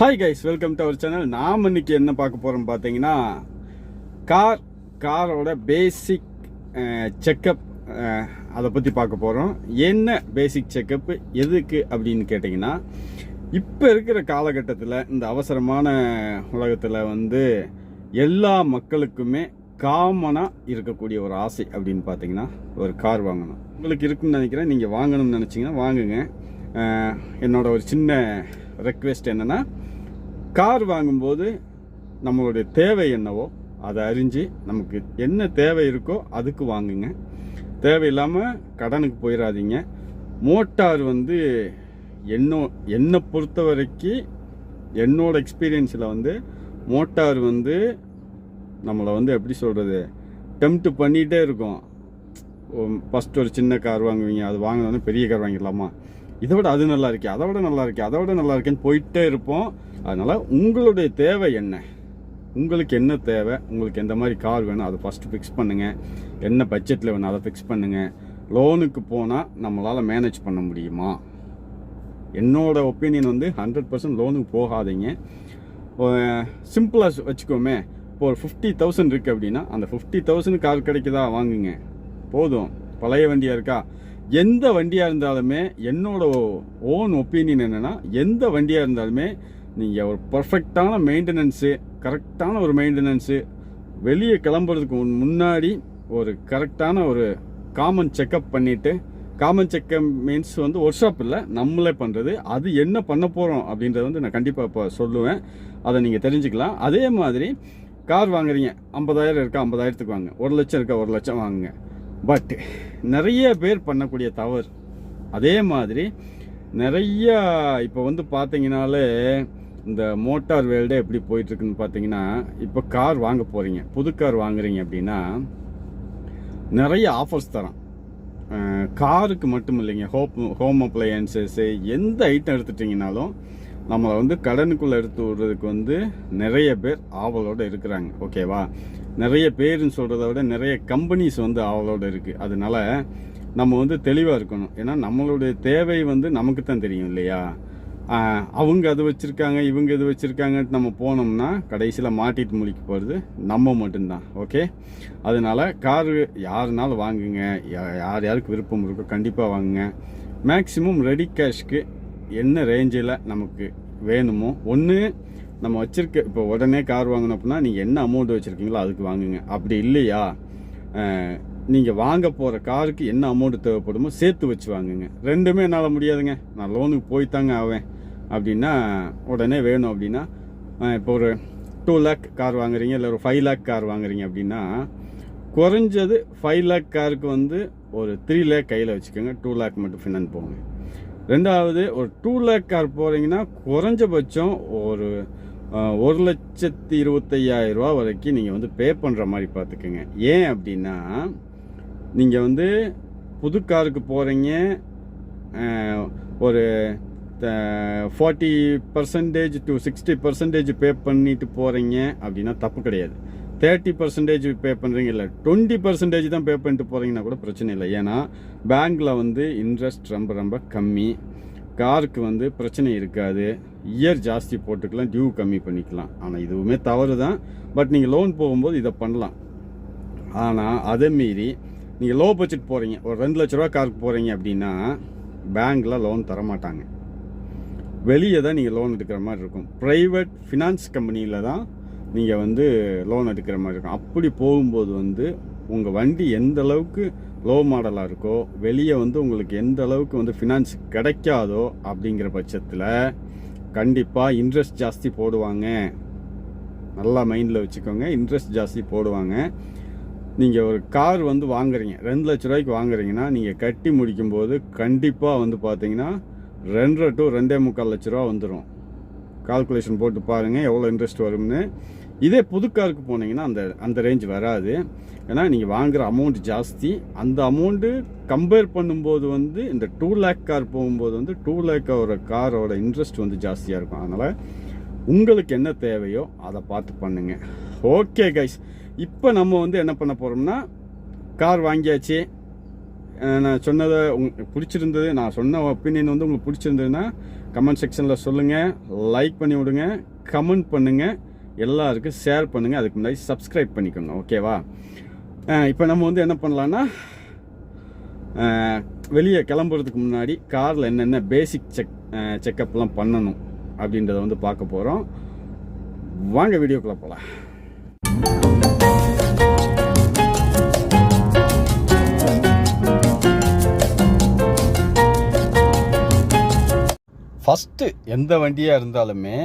Hi guys welcome to our channel நாம் இன்னைக்கு என்ன பார்க்க போகிறோம் பார்த்தீங்கன்னா கார் காரோட பேசிக் செக்கப் அதை பற்றி பார்க்க போகிறோம் என்ன பேசிக் செக்கப்பு எதுக்கு அப்படின்னு கேட்டிங்கன்னா இப்போ இருக்கிற காலகட்டத்தில் இந்த அவசரமான உலகத்தில் வந்து எல்லா மக்களுக்குமே காமனாக இருக்கக்கூடிய ஒரு ஆசை அப்படின்னு பார்த்தீங்கன்னா ஒரு கார் வாங்கணும். உங்களுக்கு இருக்குன்னு நினைக்கிறேன். நீங்கள் வாங்கணும்னு நினச்சிங்கன்னா வாங்குங்க. என்னோட ஒரு சின்ன ரெக்வெஸ்ட் என்னென்னா கார் வாங்கும்போது நம்மளுடைய தேவை என்னவோ அதை அறிஞ்சு நமக்கு என்ன தேவை இருக்கோ அதுக்கு வாங்குங்க. தேவையில்லாமல் கடனுக்கு போயிடாதீங்க மோட்டார் வந்து என்னோ என்னை பொறுத்த வரைக்கும் என்னோடய எக்ஸ்பீரியன்ஸில் வந்து மோட்டார் வந்து நம்மளை வந்து எப்படி சொல்கிறது டெம்ட் பண்ணிகிட்டே இருக்கும். ஃபஸ்ட் ஒரு சின்ன கார் வாங்குவீங்க அது வாங்கினோன்னே பெரிய கார் வாங்கிடலாமா? இதை விட அது நல்லா இருக்கே அதை விட நல்லா இருக்கே அதை விட நல்லா இருக்கேன்னு போயிட்டே இருப்போம். அதனால் உங்களுடைய தேவை என்ன? உங்களுக்கு என்ன தேவை? உங்களுக்கு எந்த மாதிரி கார் வேணும்? அதை ஃபஸ்ட்டு ஃபிக்ஸ் பண்ணுங்கள் என்ன பட்ஜெட்டில் வேணும்? அதை ஃபிக்ஸ் பண்ணுங்கள் லோனுக்கு போனால் நம்மளால் மேனேஜ் பண்ண முடியுமா? என்னோடய ஒப்பீனியன் வந்து ஹண்ட்ரட் பர்சன்ட் லோனுக்கு போகாதீங்க. சிம்பிளாக வச்சுக்கோமே. இப்போ ஒரு ஃபிஃப்டி தௌசண்ட் இருக்குது அப்படின்னா அந்த ஃபிஃப்டி தௌசண்ட் கார் கிடைக்குதா? வாங்குங்க. போதும். பழைய வண்டியாக இருக்கா? எந்த வண்டியாக இருந்தாலுமே என்னோட ஓன் ஒப்பீனியன் என்னென்னா எந்த வண்டியாக இருந்தாலுமே நீங்கள் ஒரு பர்ஃபெக்டான மெயின்டெனன்ஸு கரெக்டான ஒரு மெயின்டெனன்ஸு வெளியே கிளம்புறதுக்கு முன்- முன்னாடி ஒரு கரெக்டான ஒரு காமன் செக்கப் பண்ணிவிட்டு காமன் செக்கப் மீன்ஸ் வந்து ஒர்க் ஷாப் இல்லை நம்மளே பண்ணுறது அது என்ன பண்ண போகிறோம் அப்படின்றத வந்து நான் கண்டிப்பாக இப்போ சொல்லுவேன். அதை நீங்கள் தெரிஞ்சுக்கலாம். அதே மாதிரி கார் வாங்குறீங்க ஐம்பதாயிரம் இருக்கா ஐம்பதாயிரத்துக்கு வாங்க. ஒரு லட்சம் இருக்கா ஒரு லட்சம் வாங்குங்க. பட் நிறைய பேர் பண்ணக்கூடிய தவறு. அதே மாதிரி நிறைய இப்போ வந்து பார்த்தீங்கனாலே இந்த மோட்டார் வேல்டே எப்படி போயிட்டுருக்குன்னு பார்த்தீங்கன்னா இப்போ கார் வாங்க போகிறீங்க புது கார் வாங்குறீங்க அப்படின்னா நிறைய ஆஃபர்ஸ் தரான். காருக்கு மட்டும் இல்லைங்க. ஹோப் ஹோம் அப்ளையன்சஸ்ஸு எந்த ஐட்டம் எடுத்துட்டிங்கனாலும் நம்மளை வந்து கடனுக்குள்ளே எடுத்து விடுறதுக்கு வந்து நிறைய பேர் ஆவலோடு இருக்கிறாங்க. ஓகேவா நிறைய பேருன்னு சொல்கிறத விட நிறைய கம்பெனிஸ் வந்து அவளோட இருக்குது அதனால் நம்ம வந்து தெளிவாக இருக்கணும். ஏன்னா நம்மளுடைய தேவை வந்து நமக்கு தான் தெரியும் இல்லையா? அவங்க அது வச்சுருக்காங்க இவங்க இது வச்சுருக்காங்கன்ட்டு நம்ம போனோம்னா கடைசியில் மாட்டிட்டு முழிக்க போகிறது நம்ம மட்டும்தான். ஓகே அதனால காரு யாருனாலும் வாங்குங்க. யா- யார் யாருக்கு விருப்பம் இருக்கோ கண்டிப்பாக வாங்குங்க. மேக்ஸிமம் ரெடி கேஷ்க்கு என்ன ரேஞ்சில் நமக்கு வேணுமோ ஒன்று நம்ம வச்சுருக்க இப்போ உடனே கார் வாங்கணும் அப்படின்னா நீங்கள் என்ன அமௌண்ட் வச்சுருக்கீங்களோ அதுக்கு வாங்குங்க. அப்படி இல்லையா? நீங்கள் வாங்க போகிற காருக்கு என்ன அமௌண்ட் தேவைப்படுமோ சேர்த்து வச்சு வாங்குங்க. ரெண்டுமே என்னால் முடியாதுங்க. நான் லோனுக்கு போய்த்தாங்க தாங்க ஆவேன். அப்படின்னா உடனே வேணும் அப்படின்னா இப்போ ஒரு டூ லேக் கார் வாங்குறீங்க இல்லை ஒரு ஃபைவ் லேக் கார் வாங்குறீங்க அப்படின்னா குறைஞ்சது ஃபைவ் லேக் காருக்கு வந்து ஒரு த்ரீ லேக் கையில் வச்சுக்கோங்க. டூ லேக் மட்டும் ஃபினான்ஸ் போங்க. ரெண்டாவது ஒரு டூ லேக் கார் போகிறீங்கன்னா குறைஞ்சபட்சம் ஒரு ஒரு லட்சத்தி இருபத்தையாயிரம் ரூபா வரைக்கும் நீங்கள் வந்து பே பண்ணுற மாதிரி பார்த்துக்கோங்க. ஏன் அப்படின்னா நீங்கள் வந்து புது காருக்கு போகிறீங்க ஒரு forty percentage to sixty percentage pay பண்ணிட்டு போகிறீங்க அப்படின்னா தப்பு கிடையாது. தேர்ட்டி பர்சன்டேஜ் பே பண்ணுறீங்க இல்லை டுவெண்ட்டி பர்சன்டேஜ் தான் பே பண்ணிட்டு போகிறீங்கன்னா கூட பிரச்சனை இல்லை. ஏன்னா பேங்க்கில் வந்து இன்ட்ரெஸ்ட் ரொம்ப ரொம்ப கம்மி. காருக்கு வந்து பிரச்சனை இருக்காது. இயர் ஜாஸ்தி போட்டுக்கலாம் டியூ கம்மி பண்ணிக்கலாம். ஆனால் இதுவுமே தவறு தான். பட் நீங்கள் லோன் போகும்போது இதை பண்ணலாம். ஆனால் அதை மீறி நீங்கள் லோ பட்ஜெட் போகிறீங்க ஒரு ரெண்டு லட்ச ரூபா காருக்கு போகிறீங்க அப்படின்னா பேங்க்கில் லோன் தர மாட்டாங்க வெளியே தான் நீங்கள் லோன் எடுக்கிற மாதிரி இருக்கும். ப்ரைவேட் ஃபினான்ஸ் கம்பெனியில் தான் நீங்கள் வந்து லோன் எடுக்கிற மாதிரி இருக்கும். அப்படி போகும்போது வந்து உங்கள் வண்டி எந்த அளவுக்கு லோ மாடலாக இருக்கோ வெளியே வந்து உங்களுக்கு எந்த அளவுக்கு வந்து ஃபினான்ஸ் கிடைக்காதோ அப்படிங்கிற பட்சத்தில் கண்டிப்பாக இன்ட்ரெஸ்ட் ஜாஸ்தி போடுவாங்க. நல்லா மைண்டில் வச்சுக்கோங்க இன்ட்ரெஸ்ட் ஜாஸ்தி போடுவாங்க. நீங்கள் ஒரு கார் வந்து வாங்குறீங்க ரெண்டு லட்ச ரூபாய்க்கு வாங்குறீங்கன்னா நீங்கள் கட்டி முடிக்கும்போது கண்டிப்பாக வந்து பார்த்தீங்கன்னா ரெண்டரை டு ரெண்டே முக்கால் லட்ச ரூபா வந்துடும் கால்குலேஷன் போட்டு பாருங்கள் எவ்வளோ இன்ட்ரெஸ்ட் வரும்னு. இதே புது காருக்கு போனீங்கன்னா அந்த அந்த ரேஞ்ச் வராது. ஏன்னா நீங்கள் வாங்குகிற அமௌண்ட் ஜாஸ்தி. அந்த அமௌண்ட்டு கம்பேர் பண்ணும்போது வந்து இந்த டூ லேக் கார் போகும்போது வந்து டூ லேக்கோட காரோட இன்ட்ரெஸ்ட் வந்து ஜாஸ்தியாக இருக்கும். அதனால் உங்களுக்கு என்ன தேவையோ அதை பார்த்து பண்ணுங்கள் ஓகே கைஸ் இப்போ நம்ம வந்து என்ன பண்ண போகிறோம்னா கார் வாங்கியாச்சு. நான் சொன்னதை உங்களுக்கு பிடிச்சிருந்தது. நான் சொன்ன ஒப்பீனியன் வந்து உங்களுக்கு பிடிச்சிருந்ததுன்னா கமெண்ட் செக்ஷனில் சொல்லுங்கள் லைக் பண்ணி விடுங்க. கமெண்ட் பண்ணுங்கள் எல்லாருக்கும் ஷேர் பண்ணுங்கள் அதுக்கு முன்னாடி சப்ஸ்கிரைப் பண்ணிக்கோங்க. ஓகேவா இப்போ நம்ம வந்து என்ன பண்ணலான்னா வெளியே கிளம்புறதுக்கு முன்னாடி காரில் என்னென்ன பேசிக் செக் செக்கப்லாம் பண்ணணும் அப்படின்றத வந்து பார்க்க போகிறோம் வாங்க வீடியோக்குள்ளே போகலாம் ஃபஸ்ட்டு எந்த வண்டியாக இருந்தாலுமே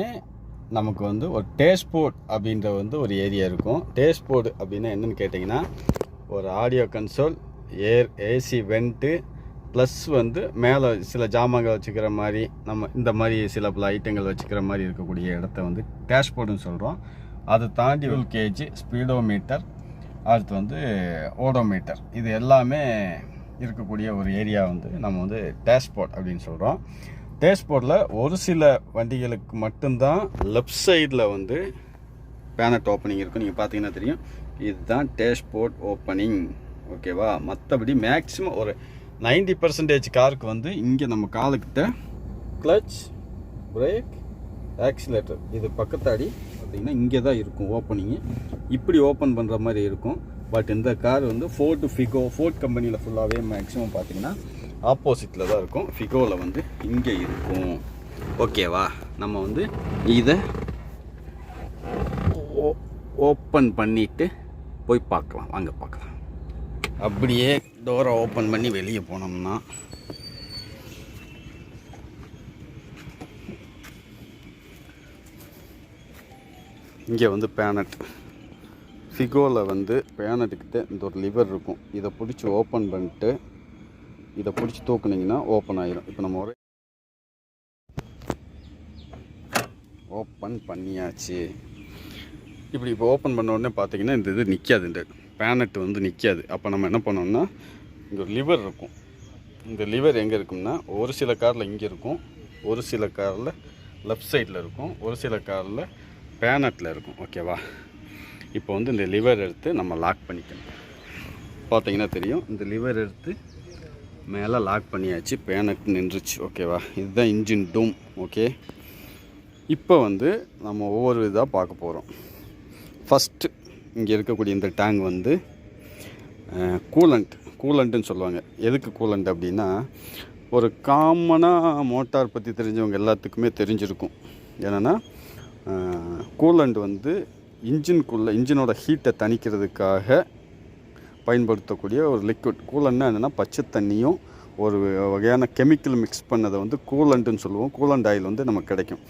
நமக்கு வந்து ஒரு டேஷ்போர்ட் அப்படின்ற வந்து ஒரு ஏரியா இருக்கும். டேஷ்போர்டு அப்படின்னா என்னென்னு கேட்டிங்கன்னா ஒரு audio console air AC vent plus வந்து மேலே சில ஜாமான்கள் வச்சுக்கிற மாதிரி நம்ம இந்த மாதிரி சில பல ஐட்டங்கள் வச்சுக்கிற மாதிரி இருக்கக்கூடிய இடத்த வந்து டேஷ்போர்டுன்னு சொல்கிறோம் அதை தாண்டி ஒரு கேஜி ஸ்பீடோமீட்டர் அடுத்து வந்து ஓடோமீட்டர். இது எல்லாமே இருக்கக்கூடிய ஒரு ஏரியா வந்து நம்ம வந்து டேஷ்போர்ட் அப்படின்னு சொல்கிறோம் டேஷ்போர்டில் ஒரு சில வண்டிகளுக்கு மட்டும்தான் லெஃப்ட் சைடில் வந்து பேனட் ஓப்பனிங் இருக்கும். நீங்கள் பார்த்தீங்கன்னா தெரியும். இதுதான் டேஷ்போர்ட் ஓப்பனிங் ஓகேவா மற்றபடி மேக்ஸிமம் ஒரு 90% பர்சன்டேஜ் காருக்கு வந்து இங்கே நம்ம காலுக்கிட்ட கிளச் பிரேக் ஆக்சிலேட்டர் இது பக்கத்தாடி பார்த்தீங்கன்னா இங்கே தான் இருக்கும் ஓப்பனிங்கு இப்படி ஓப்பன் பண்ணுற மாதிரி இருக்கும். பட் இந்த கார் வந்து ஃபோர்டு ஃபிகோ ஃபோர்ட் கம்பெனியில் ஃபுல்லாகவே மேக்ஸிமம் பார்த்தீங்கன்னா ஆப்போசிட்டில் தான் இருக்கும். ஃபிகோவில் வந்து இங்கே இருக்கும். ஓகேவா நம்ம வந்து இதை ஓப்பன் பண்ணிவிட்டு போய் பார்க்கலாம். வாங்க பார்க்கலாம். அப்படியே டோரை ஓப்பன் பண்ணி வெளியே போனோம்னா இங்கே வந்து பேனட் ஃபிகோவில் வந்து பேனட்டுக்கிட்ட இந்த ஒரு லிவர் இருக்கும். இதை பிடிச்சி ஓப்பன் பண்ணிட்டு இதை பிடிச்சி தூக்குனிங்கன்னா ஓப்பன் ஆயிரும். இப்போ நம்ம ஒரே ஓப்பன் பண்ணியாச்சு. இப்படி இப்போ ஓப்பன் பண்ண உடனே பார்த்தீங்கன்னா இந்த இது நிற்காது இந்த பேனட் வந்து நிற்காது அப்போ நம்ம என்ன பண்ணோம்னா இங்கே ஒரு லிவர் இருக்கும். இந்த லிவர் எங்கே இருக்கும்னா ஒரு சில காரில் இங்கே இருக்கும். ஒரு சில காரில் லெஃப்ட் சைடில் இருக்கும். ஒரு சில காரில் பேனட்டில் இருக்கும். ஓகேவா? இப்போ வந்து இந்த லிவர் எடுத்து நம்ம லாக் பண்ணிக்கணும். பார்த்தீங்கன்னா தெரியும் இந்த லிவர் எடுத்து மேலே லாக் பண்ணியாச்சு பேனக்கு நின்றுச்சு ஓகேவா இதுதான் இன்ஜின் டூம் ஓகே இப்போ வந்து நம்ம ஒவ்வொரு இதாக பார்க்க போகிறோம் ஃபஸ்ட்டு இங்கே இருக்கக்கூடிய இந்த டேங்க் வந்து கூலண்ட் கூலண்ட்டுன்னு சொல்லுவாங்க. எதுக்கு கூலண்ட் அப்படின்னா ஒரு காமனாக மோட்டார் பற்றி தெரிஞ்சவங்க எல்லாத்துக்குமே தெரிஞ்சிருக்கும். என்னென்னா கூலண்ட் வந்து இன்ஜின்குள்ளே இன்ஜினோட ஹீட்டை தணிக்கிறதுக்காக பயன்படுத்தக்கூடிய ஒரு லிக்விட் கூலண்ட்னா என்னென்னா பச்சை தண்ணியும் ஒரு வகையான கெமிக்கல் மிக்ஸ் பண்ணதை வந்து கூலண்ட்டுன்னு சொல்லுவோம். கூலண்ட் ஆயில் வந்து நமக்கு கிடைக்கும்.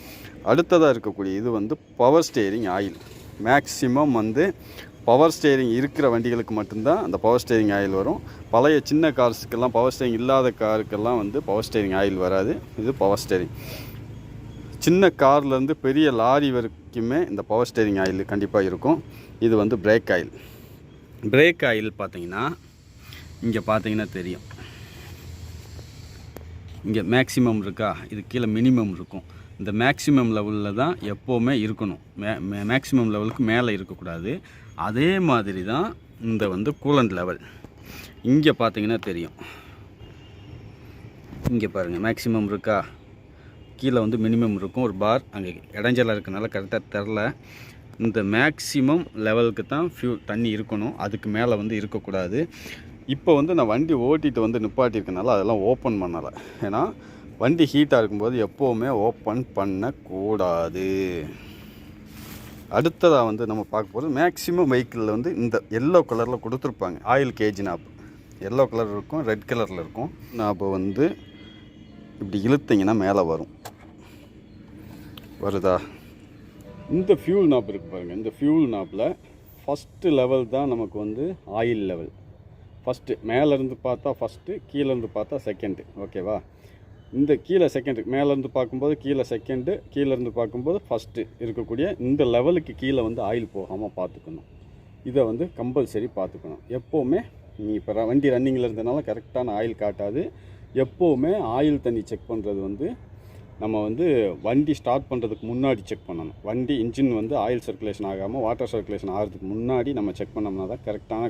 அடுத்ததாக இருக்கக்கூடிய இது வந்து பவர் ஸ்டேரிங் ஆயில் மேக்ஸிமம் வந்து பவர் ஸ்டேரிங் இருக்கிற வண்டிகளுக்கு மட்டும்தான் அந்த பவர் ஸ்டேரிங் ஆயில் வரும். பழைய சின்ன கார்ஸுக்கெல்லாம் பவர் ஸ்டேரிங் இல்லாத காருக்கெல்லாம் வந்து பவர் ஸ்டேரிங் ஆயில் வராது. இது பவர் ஸ்டேரிங் சின்ன கார்லேருந்து பெரிய லாரி வரைக்கும் இந்த பவர் ஸ்டேரிங் ஆயில் கண்டிப்பாக இருக்கும். இது வந்து பிரேக் ஆயில் பிரேக் ஆயில் பார்த்தீங்கன்னா இங்கே பார்த்தீங்கன்னா தெரியும். இங்கே மேக்ஸிமம் இருக்கா? இது கீழே மினிமம் இருக்கும். இந்த மேக்ஸிமம் லெவலில் தான் எப்போவுமே இருக்கணும். மே மேக்ஸிமம் லெவலுக்கு மேலே இருக்கக்கூடாது. அதே மாதிரி தான் இந்த வந்து கூலண்ட் லெவல் இங்கே பார்த்தீங்கன்னா தெரியும். இங்கே பாருங்கள் மேக்ஸிமம் இருக்கா? கீழே வந்து மினிமம் இருக்கும். ஒரு பார் அங்கே இடைஞ்சலாக இருக்கனால கரெக்டாக தெரில இந்த மேக்ஸிமம் லெவலுக்கு தான் ஃபியூ தண்ணி இருக்கணும். அதுக்கு மேலே வந்து இருக்கக்கூடாது. இப்போ வந்து நான் வண்டி ஓட்டிட்டு வந்து நிப்பாட்டியிருக்கனால அதெல்லாம் ஓப்பன் பண்ணலை. ஏன்னா வண்டி ஹீட்டாக இருக்கும்போது எப்போவுமே ஓப்பன் பண்ணக்கூடாது. அடுத்ததாக வந்து நம்ம பார்க்க போகிறது மேக்ஸிமம் வெஹிக்கிளில் வந்து இந்த எல்லோ கலரில் கொடுத்துருப்பாங்க. Oil gauge knob yellow colour இருக்கும் ரெட் கலரில் இருக்கும். நாப் வந்து இப்படி இழுத்தீங்கன்னா மேலே வரும். வருதா? இந்த ஃபியூல் நாப் இருக்குது பாருங்கள் இந்த ஃபியூல் நாப்பில் ஃபஸ்ட்டு லெவல் தான் நமக்கு வந்து ஆயில் லெவல் ஃபஸ்ட்டு மேலேருந்து பார்த்தா ஃபஸ்ட்டு கீழேருந்து பார்த்தா செகண்டு ஓகேவா இந்த கீழே செகண்டு மேலேருந்து பார்க்கும்போது கீழே செகண்டு கீழேருந்து பார்க்கும்போது ஃபஸ்ட்டு இருக்கக்கூடிய இந்த லெவலுக்கு கீழே வந்து ஆயில் போகாமல் பார்த்துக்கணும். இதை வந்து கம்பல்சரி பார்த்துக்கணும். எப்போவுமே நீ இப்போ வண்டி ரன்னிங்கில் இருந்தனால கரெக்டான ஆயில் காட்டாது. எப்போவுமே ஆயில் தண்ணி செக் பண்ணுறது வந்து நம்ம வந்து வண்டி ஸ்டார்ட் பண்ணுறதுக்கு முன்னாடி செக் பண்ணணும். வண்டி இன்ஜின் வந்து ஆயில் சர்க்குலேஷன் ஆகாமல் வாட்டர் சர்க்குலேஷன் ஆகிறதுக்கு முன்னாடி நம்ம செக் பண்ணோம்னா தான் கரெக்டான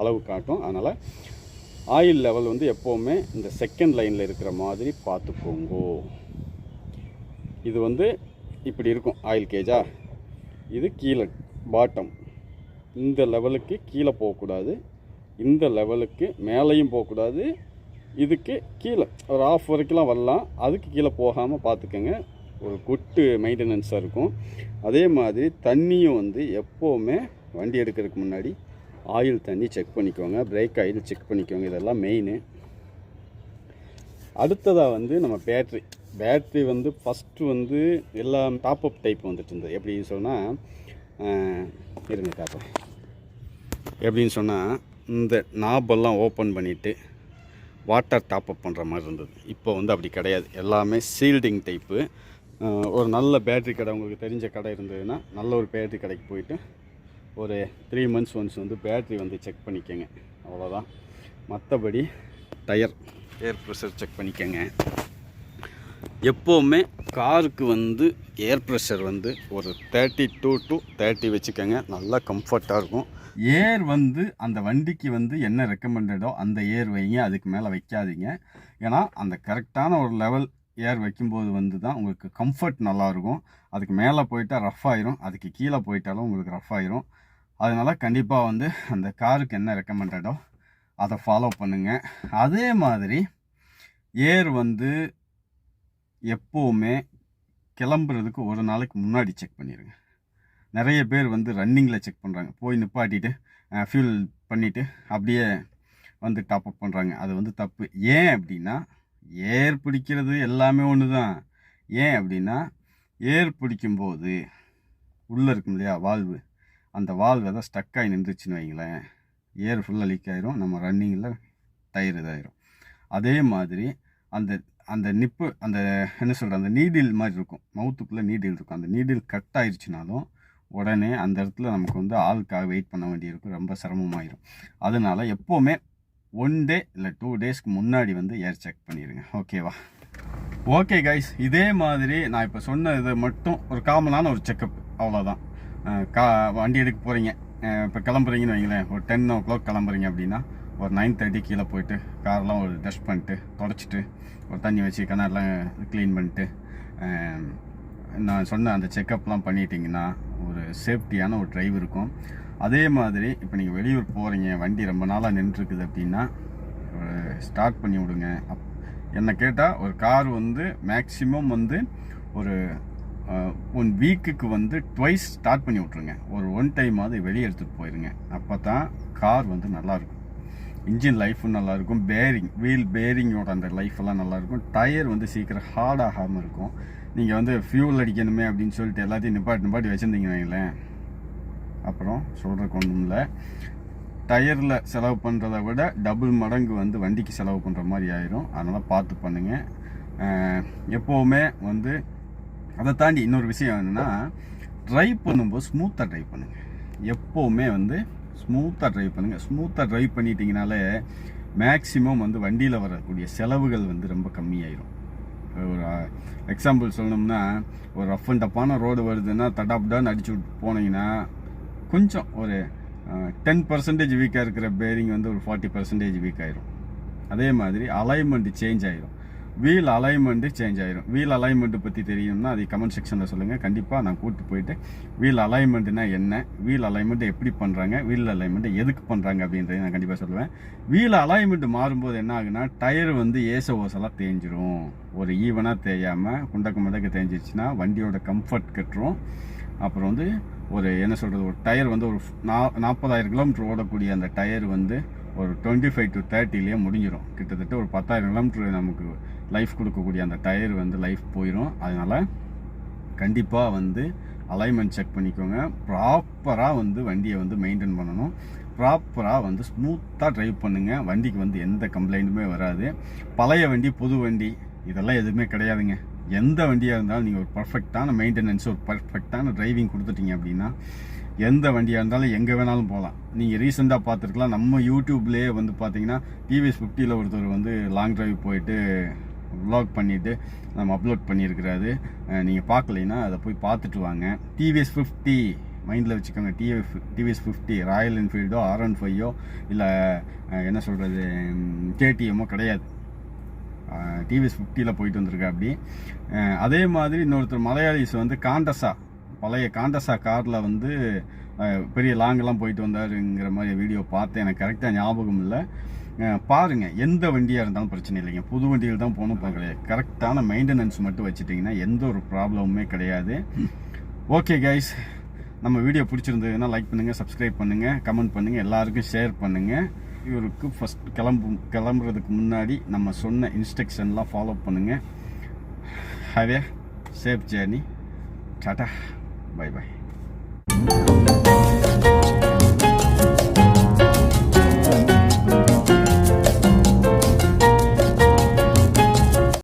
அளவு காட்டும். அதனால் ஆயில் லெவல் வந்து எப்போவுமே இந்த செகண்ட் லைனில் இருக்கிற மாதிரி பார்த்துக்கோங்கோ. இது வந்து இப்படி இருக்கும் ஆயில் கேஜா இது கீழே பாட்டம் இந்த லெவலுக்கு கீழே போகக்கூடாது. இந்த லெவலுக்கு மேலேயும் போகக்கூடாது. இதுக்கு கீழே ஒரு ஆஃப் வரைக்கும்லாம் வரலாம். அதுக்கு கீழே போகாமல் பார்த்துக்கோங்க. ஒரு குட்டு மெயின்டெனன்ஸாக இருக்கும். அதே மாதிரி தண்ணியும் வந்து எப்போவுமே வண்டி எடுக்கிறதுக்கு முன்னாடி ஆயில் தண்ணி செக் பண்ணிக்கோங்க. பிரேக் ஆயில் செக் பண்ணிக்கோங்க. இதெல்லாம் மெயினு அடுத்ததாக வந்து நம்ம பேட்ரி பேட்ரி வந்து ஃபஸ்ட்டு வந்து எல்லாம் டாப் அப் டைப் வந்துட்டு இருந்தது. எப்படின்னு சொன்னால் இருங்க காப்பேன் எப்படின்னு சொன்னால் இந்த நாபெல்லாம் ஓப்பன் பண்ணிவிட்டு வாட்டர் டாப் அப் பண்ணுற மாதிரி இருந்தது. இப்போ வந்து அப்படி கிடையாது. எல்லாமே சீல்டிங் டைப்பு ஒரு நல்ல பேட்ரி கடை உங்களுக்கு தெரிஞ்ச கடை இருந்ததுன்னா நல்ல ஒரு பேட்ரி கடைக்கு போயிட்டு ஒரு த்ரீ மந்த்ஸ் ஒன்ஸ் வந்து பேட்ரி வந்து செக் பண்ணிக்கோங்க. அவ்வளோதான் மற்றபடி டயர் ஏர் ப்ரெஷர் செக் பண்ணிக்கோங்க. எப்போவுமே காருக்கு வந்து ஏர் ப்ரெஷர் வந்து ஒரு தேர்ட்டி டூ டு தேர்ட்டி வச்சுக்கோங்க. நல்லா கம்ஃபர்ட்டாக இருக்கும். ஏர் வந்து அந்த வண்டிக்கு வந்து என்ன ரெக்கமெண்டடோ அந்த ஏர் வைங்க அதுக்கு மேலே வைக்காதீங்க. ஏன்னா அந்த கரெக்டான ஒரு லெவல் ஏர் வைக்கும்போது வந்து தான் உங்களுக்கு கம்ஃபர்ட் நல்லாயிருக்கும் அதுக்கு மேலே போயிட்டால் ரஃப் ஆயிரும். அதுக்கு கீழே போயிட்டாலும் உங்களுக்கு ரஃப் ஆயிரும். அதனால் கண்டிப்பாக வந்து அந்த காருக்கு என்ன ரெக்கமெண்டடோ அதை ஃபாலோ பண்ணுங்கள் அதே மாதிரி ஏர் வந்து எப்போவுமே கிளம்புறதுக்கு ஒரு நாளைக்கு முன்னாடி செக் பண்ணிடுங்க நிறைய பேர் வந்து ரன்னிங்கில் செக் பண்ணுறாங்க போய் நிப்பாட்டிட்டு ஃபியூல் பண்ணிவிட்டு அப்படியே வந்து டாப் அப் பண்ணுறாங்க அது வந்து தப்பு. ஏன் அப்படின்னா ஏர் பிடிக்கிறது எல்லாமே ஒன்று தான் ஏன் அப்படின்னா ஏர் பிடிக்கும்போது உள்ளே இருக்கும் இல்லையா வால்வு அந்த வால்வு எதாவது ஸ்டக் ஆகி நின்றுச்சுன்னு வைங்களேன். ஏர் ஃபுல்லாக லீக் ஆயிரும். நம்ம ரன்னிங்கில் டயர் இதாயிரும். அதே மாதிரி அந்த அந்த நிப்பு அந்த என்ன சொல்கிறது அந்த நீடில் மாதிரி இருக்கும். மவுத்துக்குள்ளே நீடில் இருக்கும். அந்த நீடில் கட் ஆயிடுச்சுனாலும் உடனே அந்த இடத்துல நமக்கு வந்து ஆளுக்காக வெயிட் பண்ண வேண்டியிருக்கும் ரொம்ப சிரமமாயிரும். அதனால எப்போவுமே ஒன் டே இல்லை டூ டேஸ்க்கு முன்னாடி வந்து ஏர் செக் பண்ணிடுங்க ஓகேவா ஓகே கைஸ் இதே மாதிரி நான் இப்போ சொன்ன இது மட்டும் ஒரு காமனான ஒரு செக்கப் அவ்வளோதான் கா வண்டி எடுக்க போகிறீங்க இப்போ கிளம்புறீங்கன்னு வைங்களேன். ஒரு டென் ஓ கிளாக் கிளம்புறீங்க அப்படின்னா ஒரு நைன் தேர்ட்டி கீழே போயிட்டு கார்லாம் ஒரு டஸ்ட் பண்ணிட்டு தொடச்சிட்டு ஒரு தண்ணி வச்சு கிணறுலாம் க்ளீன் பண்ணிட்டு நான் சொன்ன அந்த செக்கப்லாம் பண்ணிட்டீங்கன்னா ஒரு சேஃப்டியான ஒரு டிரைவ் இருக்கும். அதே மாதிரி இப்போ நீங்கள் வெளியூர் போகிறீங்க வண்டி ரொம்ப நாளாக நின்றுருக்குது அப்படின்னா ஸ்டார்ட் பண்ணி விடுங்க. அப் என்னை கேட்டால் ஒரு கார் வந்து மேக்ஸிமம் வந்து ஒரு ஒன் வீக்குக்கு வந்து ட்வைஸ் ஸ்டார்ட் பண்ணி விட்ருங்க ஒரு ஒன் டைம் வெளியே எடுத்துகிட்டு போயிருங்க. அப்போ தான் கார் வந்து நல்லாயிருக்கும் இன்ஜின் லைஃப்பும் நல்லாயிருக்கும் பேரிங் வீல் பேரிங்கோட அந்த லைஃபெல்லாம் நல்லாயிருக்கும் டயர் வந்து சீக்கிரம் ஹார்ட் ஆகாமல் இருக்கும். நீங்கள் வந்து ஃபியூல் அடிக்கணுமே அப்படின்னு சொல்லிட்டு எல்லாத்தையும் நிப்பாட்டி நிப்பாட்டி வச்சுருந்தீங்க வைங்களேன். அப்புறம் சொல்கிறக்கு ஒன்றும் இல்லை. டயரில் செலவு பண்ணுறத விட டபுள் மடங்கு வந்து வண்டிக்கு செலவு பண்ணுற மாதிரி ஆயிரும். அதனால் பார்த்து பண்ணுங்கள் எப்போவுமே வந்து அதை தாண்டி இன்னொரு விஷயம் என்னென்னா ட்ரைவ் பண்ணும்போது ஸ்மூத்தாக ட்ரைவ் பண்ணுங்கள் எப்போவுமே வந்து ஸ்மூத்தாக ட்ரைவ் பண்ணுங்கள் ஸ்மூத்தாக ட்ரைவ் பண்ணிட்டீங்கனாலே மேக்ஸிமம் வந்து வண்டியில் வரக்கூடிய செலவுகள் வந்து ரொம்ப கம்மியாயிரும். ஒரு எக்ஸாம்பிள் சொல்லணும்னா ஒரு ரஃப் அண்ட் டப்பான ரோடு வருதுன்னா தடாப்டான்னு அடிச்சு விட்டு போனீங்கன்னா கொஞ்சம் ஒரு டென் பர்சன்டேஜ் வீக்காக இருக்கிற பேரிங் வந்து ஒரு ஃபார்ட்டி பர்சன்டேஜ் வீக் ஆயிரும். அதே மாதிரி அலைன்மெண்ட் சேஞ்ச் ஆயிரும். வீல் அலைன்மெண்ட்டு சேஞ்ச் ஆயிரும். வீல் அலைன்மெண்ட்டு பற்றி தெரியும்னா அதை கமெண்ட் செக்ஷனில் சொல்லுங்கள் கண்டிப்பாக நான் கூப்பிட்டு போயிட்டு வீல் அலைன்மெண்ட்டுனா என்ன? வீல் அலைன்மெண்ட்டு எப்படி பண்ணுறாங்க வீல் அலைன்மெண்ட்டு எதுக்கு பண்ணுறாங்க அப்படின்றத நான் கண்டிப்பாக சொல்லுவேன். வீல் அலைன்மெண்ட் மாறும்போது என்ன ஆகுனா டயர் வந்து ஏச ஓசெல்லாம் தேஞ்சிரும். ஒரு ஈவனாக தேயாமல் குண்டக்கு மடக்கு தேஞ்சிருச்சுன்னா வண்டியோட கம்ஃபர்ட் கட்டுரும். அப்புறம் வந்து ஒரு என்ன சொல்கிறது ஒரு டயர் வந்து ஒரு நா நாற்பதாயிரம் கிலோமீட்டர் ஓடக்கூடிய அந்த டயர் வந்து ஒரு டுவெண்ட்டி ஃபைவ் டு தேர்ட்டிலேயே முடிஞ்சிடும் கிட்டத்தட்ட ஒரு பத்தாயிரம் கிலோமீட்டர் நமக்கு லைஃப் கொடுக்கக்கூடிய அந்த டயர் வந்து லைஃப் போயிடும் அதனால் கண்டிப்பாக வந்து அலைன்மெண்ட் செக் பண்ணிக்கோங்க. ப்ராப்பராக வந்து வண்டியை வந்து மெயின்டைன் பண்ணணும். ப்ராப்பராக வந்து ஸ்மூத்தாக ட்ரைவ் பண்ணுங்கள் வண்டிக்கு வந்து எந்த கம்ப்ளைண்ட்டுமே வராது. பழைய வண்டி புது வண்டி இதெல்லாம் எதுவுமே கிடையாதுங்க. எந்த வண்டியாக இருந்தாலும் நீங்கள் ஒரு பர்ஃபெக்டான மெயின்டெனன்ஸ் ஒரு பர்ஃபெக்டான டிரைவிங் கொடுத்துட்டீங்க அப்படின்னா எந்த வண்டியாக இருந்தாலும் எங்கே வேணாலும் போகலாம் நீங்கள் ரீசெண்டாக பார்த்துருக்கலாம். நம்ம யூடியூப்லேயே வந்து பார்த்தீங்கன்னா டிவிஎஸ் ஃபிஃப்டியில் ஒருத்தர் வந்து லாங் டிரைவ் போயிட்டு vlog பண்ணிவிட்டு நம்ம அப்லோட் பண்ணியிருக்கிறாரு. நீங்கள் பார்க்கலைன்னா அதை போய் பார்த்துட்டு வாங்க. டிவிஎஸ் ஃபிஃப்டி மைண்டில் வச்சுக்கோங்க. டிவிஎஃப் டிவிஎஸ் ஃபிஃப்டி ராயல் என்ஃபீல்டோ ஆர் ஒன் ஃபைவோ இல்லை என்ன சொல்கிறது கேடிஎம்மோ கிடையாது. டிவிஎஸ் ஃபிஃப்டியில் போயிட்டு வந்திருக்கா அப்படி அதே மாதிரி இன்னொருத்தர் மலையாளிஸ் வந்து காண்டஸாக பழைய காண்டசா காரில் வந்து பெரிய லாங்கெல்லாம் போயிட்டு வந்தாருங்கிற மாதிரி வீடியோ பார்த்தேன். எனக்கு கரெக்டாக ஞாபகம் இல்லை. பாருங்கள் எந்த வண்டியாக இருந்தாலும் பிரச்சனை இல்லைங்க. புது வண்டியில் தான் போகணும் போக கிடையாது. கரெக்டான மெயின்டெனன்ஸ் மட்டும் வச்சுட்டிங்கன்னா எந்த ஒரு ப்ராப்ளமுமே கிடையாது. ஓகே கைஸ் நம்ம வீடியோ பிடிச்சிருந்ததுன்னா லைக் பண்ணுங்கள் சப்ஸ்கிரைப் பண்ணுங்கள் கமெண்ட் பண்ணுங்கள் எல்லாருக்கும் ஷேர் பண்ணுங்கள் இவருக்கு ஃபஸ்ட் கிளம்பு கிளம்புறதுக்கு முன்னாடி நம்ம சொன்ன இன்ஸ்ட்ரக்ஷன்லாம் ஃபாலோ பண்ணுங்கள் have a safe journey tata bye bye